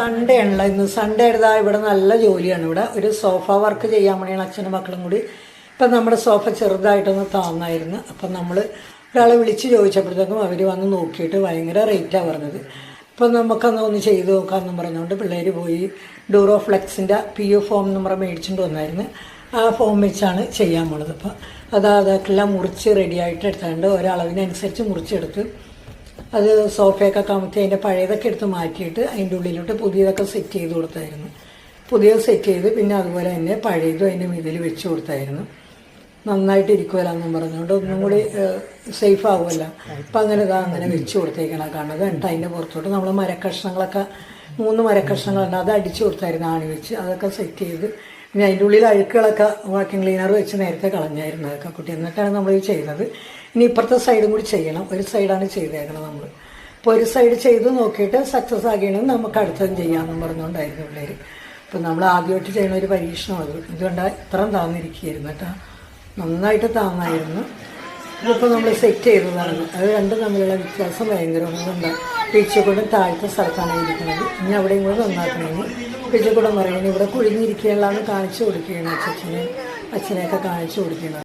Sunday ആണല്ലോ ഇന്ന്. Sunday എടുത്താ ഇവിടെ നല്ല ജോലിയാണ്. ഇവിടെ ഒരു സോഫ വർക്ക് ചെയ്യാൻ വേണ്ടിയാണ് അച്ഛനും മക്കളും കൂടി. ഇപ്പം നമ്മുടെ സോഫ ചെറുതായിട്ടൊന്ന് താന്നായിരുന്നു അപ്പം നമ്മൾ ഒരാളെ വിളിച്ച് ചോദിച്ചപ്പോഴത്തേക്കും അവർ വന്ന് നോക്കിയിട്ട് ഭയങ്കര റേറ്റാണ് പറഞ്ഞത്. അപ്പം നമുക്കന്ന് ഒന്ന് ചെയ്ത് നോക്കാമെന്നും പറഞ്ഞുകൊണ്ട് പിള്ളേർ പോയി ഡൂറോ ഫ്ലെക്സിന്റെ പി ഒ ഫോം നമ്പർ മേടിച്ചുകൊണ്ട് വന്നായിരുന്നു. ആ ഫോം വെച്ചാണ് ചെയ്യാൻ പോണത്. അപ്പം അത് അതൊക്കെല്ലാം മുറിച്ച് റെഡിയായിട്ട് എടുത്തുകൊണ്ട് ഒരളവിനനുസരിച്ച് മുറിച്ചെടുത്ത് അത് സോഫയൊക്കെ കമത്തി അതിന്റെ പഴയതൊക്കെ എടുത്ത് മാറ്റിയിട്ട് അതിന്റെ ഉള്ളിലോട്ട് പുതിയതൊക്കെ സെറ്റ് ചെയ്ത് കൊടുത്തായിരുന്നു. പുതിയത് സെറ്റ് ചെയ്ത് പിന്നെ അതുപോലെ തന്നെ പഴയതും അതിന്റെ മീതിൽ വെച്ച് കൊടുത്തായിരുന്നു. നന്നായിട്ട് ഇരിക്കുമല്ലോ എന്നും പറഞ്ഞുകൊണ്ട് ഒന്നും കൂടി സേഫ് ആവുമല്ലോ. അപ്പം അങ്ങനെ ഇതാ അങ്ങനെ വെച്ച് കൊടുത്തേക്കണം കാണുന്നത് എന്നിട്ട് അതിന്റെ പുറത്തോട്ട്. നമ്മൾ മരക്കഷ്ണങ്ങളൊക്കെ മൂന്ന് മരക്കഷ്ണങ്ങളുണ്ട്. അത് അടിച്ചു കൊടുത്തായിരുന്നു ആണി വെച്ച്. അതൊക്കെ സെറ്റ് ചെയ്ത് പിന്നെ അതിന്റെ ഉള്ളിൽ അഴുക്കുകളൊക്കെ വാക്യൂം ക്ലീനർ വെച്ച് നേരത്തെ കളഞ്ഞായിരുന്നു അതൊക്കെ കുട്ടി. എന്നിട്ടാണ് നമ്മൾ ഇത് ചെയ്യുന്നത്. ഇനി ഇപ്പുറത്തെ സൈഡും കൂടി ചെയ്യണം. ഒരു സൈഡാണ് ചെയ്തേക്കണം നമ്മൾ അപ്പോൾ ഒരു സൈഡ് ചെയ്ത് നോക്കിയിട്ട് സക്സസ് ആകണമെങ്കിൽ നമുക്ക് അടുത്തതും ചെയ്യാമെന്നും പറഞ്ഞുകൊണ്ടായിരുന്നു പിള്ളേർ അപ്പം നമ്മൾ ആദ്യമായിട്ട് ചെയ്യുന്ന ഒരു പരീക്ഷണം അത് ഇതുകൊണ്ട് ഇത്രയും താന്നിരിക്കുകയായിരുന്നു കേട്ടോ. നന്നായിട്ട് താന്നായിരുന്നു. ഇതിപ്പോൾ നമ്മൾ സെറ്റ് ചെയ്തതാണ്. അത് രണ്ടും തമ്മിലുള്ള വ്യത്യാസം ഭയങ്കരമാണ് പിച്ചക്കൂടം താഴത്തെ സ്ഥലത്താണ് ഇരിക്കുന്നത്. ഇനി അവിടെയും കൂടെ നന്നാക്കണമെങ്കിൽ പിച്ചക്കൂടം പറയുന്നത് ഇവിടെ കുഴിഞ്ഞിരിക്കുകയുള്ളതെന്ന് കാണിച്ചു കൊടുക്കുകയാണ് അച്ഛനെ അച്ഛനെയൊക്കെ കാണിച്ചു കൊടുക്കുകയാണ്.